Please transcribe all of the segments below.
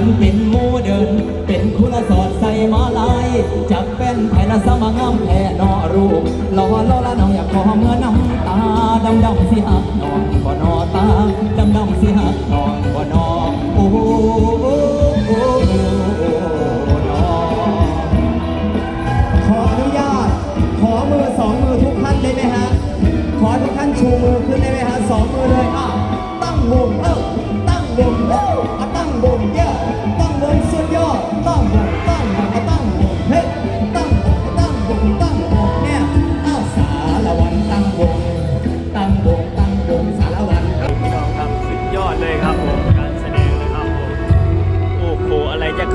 กันเป็นโมเดิร์นเป็นคุณสอดใส่มาลายจับเป็นไผ่ละสมางามแท่นอรูปรอรอละน้องอยากขอเมื่อน้ำตาดำดำสิหักนอนก็นอตาดำด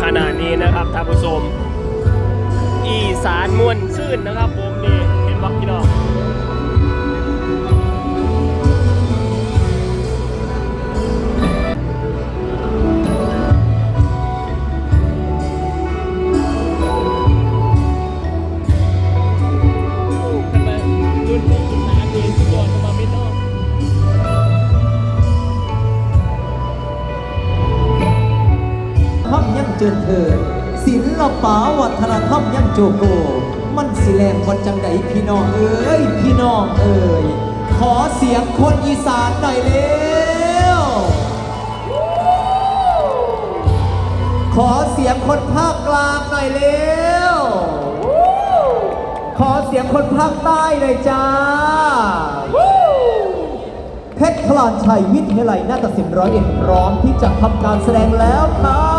อะไรจะขนาดนี้นะครับท่านผู้ชม อีสานม่วนซื่นนะครับผมนี่เห็นบอกพี่น้อง เกินเถิดศิลปะวัฒนธรรมยังโจโก มันสิแรงคนจังใดพี่น้องเอ้ยพี่น้องเอ้ยขอเสียงคนอีสานหน่อยเร็วขอเสียงคนภาคกลางหน่อยเร็วขอเสียงคนภาคใต้หน่อยจ้าเพชรพลานชัยวิทยาลัยนาฏศิลป์ร้อยเอ็ดพร้อมที่จะทำการแสดงแล้วครับ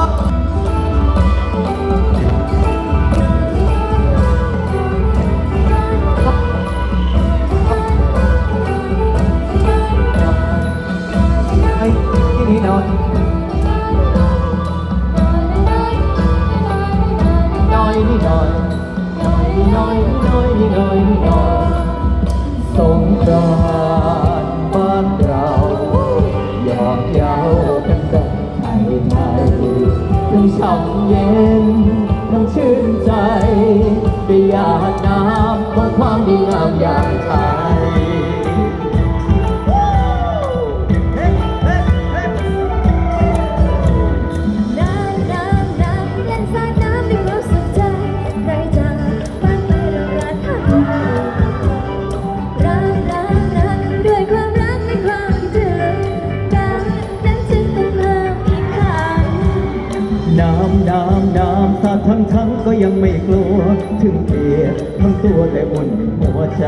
ก็ยังไม่กลัว ถึงเปียกทั้งตัวแต่บนหัวใจ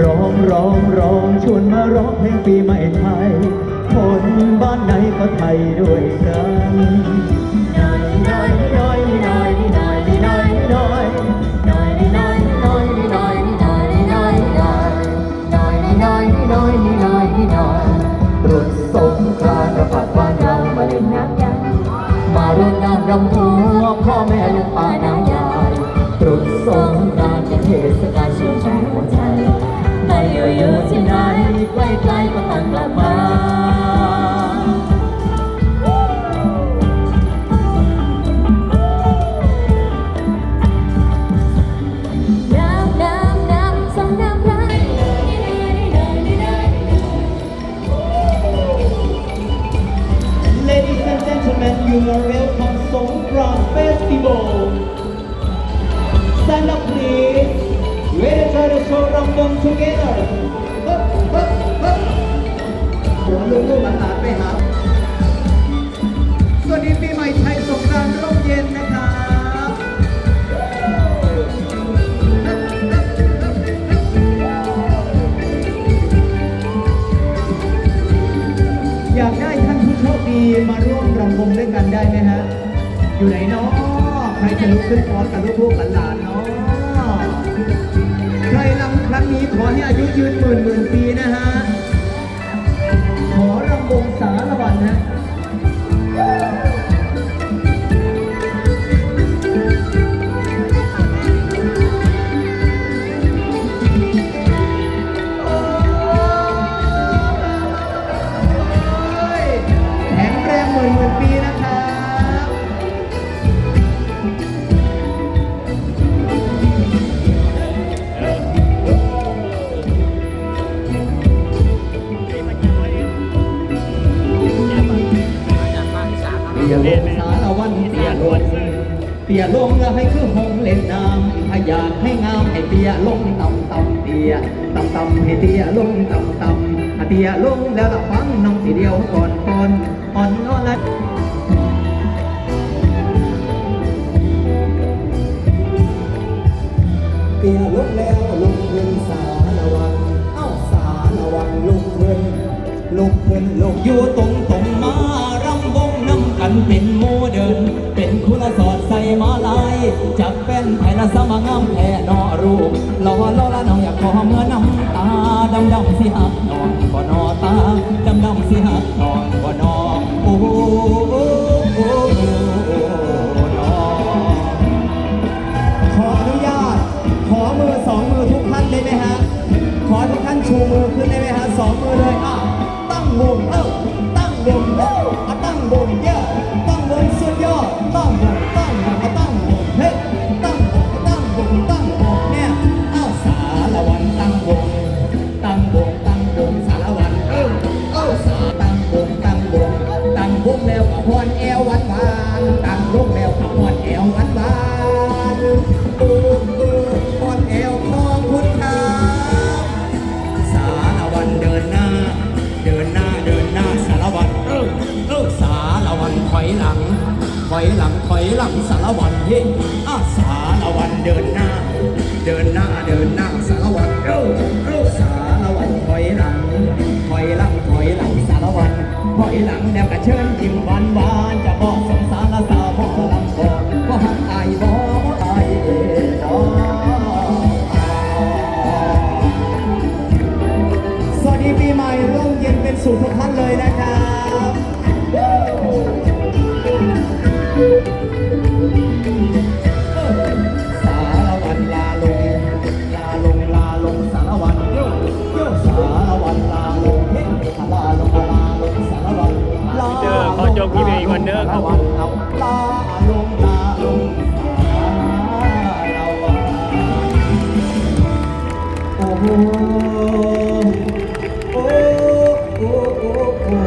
ร้องร้องร้องชวนมาร้องเพลงปีใหม่ไทย คนบ้านไหนก็ไทยด้วยกันน้อยน้อยน้อยน้อยน้อยน้อย We'll try to show Rambam together. Hup, hup, hup. เดี๋ยวลูกหลานไปหาสวัสดีปีใหม่ไทยสงกรานต์ร่มเย็นนะครับอยากได้ท่านผู้โชคดีมาร่วมรำวงด้วยกันได้ไหมฮะ อยู่ไหนเนาะใครจะลุกขึ้นฟ้อนกับลูกๆหลาน ยุยืนหมื่นหมื่น เตียลงแล้วให้คือหงเล่นน้ำถ้าอยากให้งามให้เตียลงต่ำต่ำเตียต่ำต่ำให้เตียลงต่ำต่ำถ้าเตียลงแล้วละฟังน้องสีเดียวก่อนก่อนอ่อนนอนละเปียลุกแล้วลุกขึ้นสารวันเอ้าสารวันลุกขึ้นลุกขึ้นลุกอยู่ตรงตรงมา ปรอรอละน้องอยากขอเมื่อน้ำตาดำดำสิหักนอนบ่นอต แอวหวานหวานตั้งวงแล้วก็ฮอนแอวหวานหวานเออเออฮอนแอวของคุณครับสารวันเดินหน้า เดินหน้าเดินหน้าสารวันเออเออสารวันถอยหลังถอยหลังถอยหลังสารวันเฮ้อะสารวันเดินหน้า เดินหน้าเดินหน้าสารวันเออเออสารวันถอยหลังถอยหลังถอยหลังสารวันถอยหลังแล้วก็เชิญยิ้มหวานหว นี้ก่อนเด้อครับลาลาลงลาลงารวันโอ้โหโอ้โอ้โอ้โอ้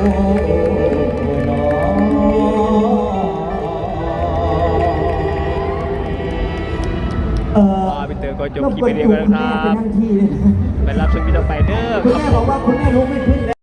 โอ้เออลาไปเตอร์ก็จบคลิปนี้ก่อนนะครับไปรับชมคลิปต่อไปเด้อคุณแม่บอกว่าคุณแม่รู้ไม่ขึ้นแล้ว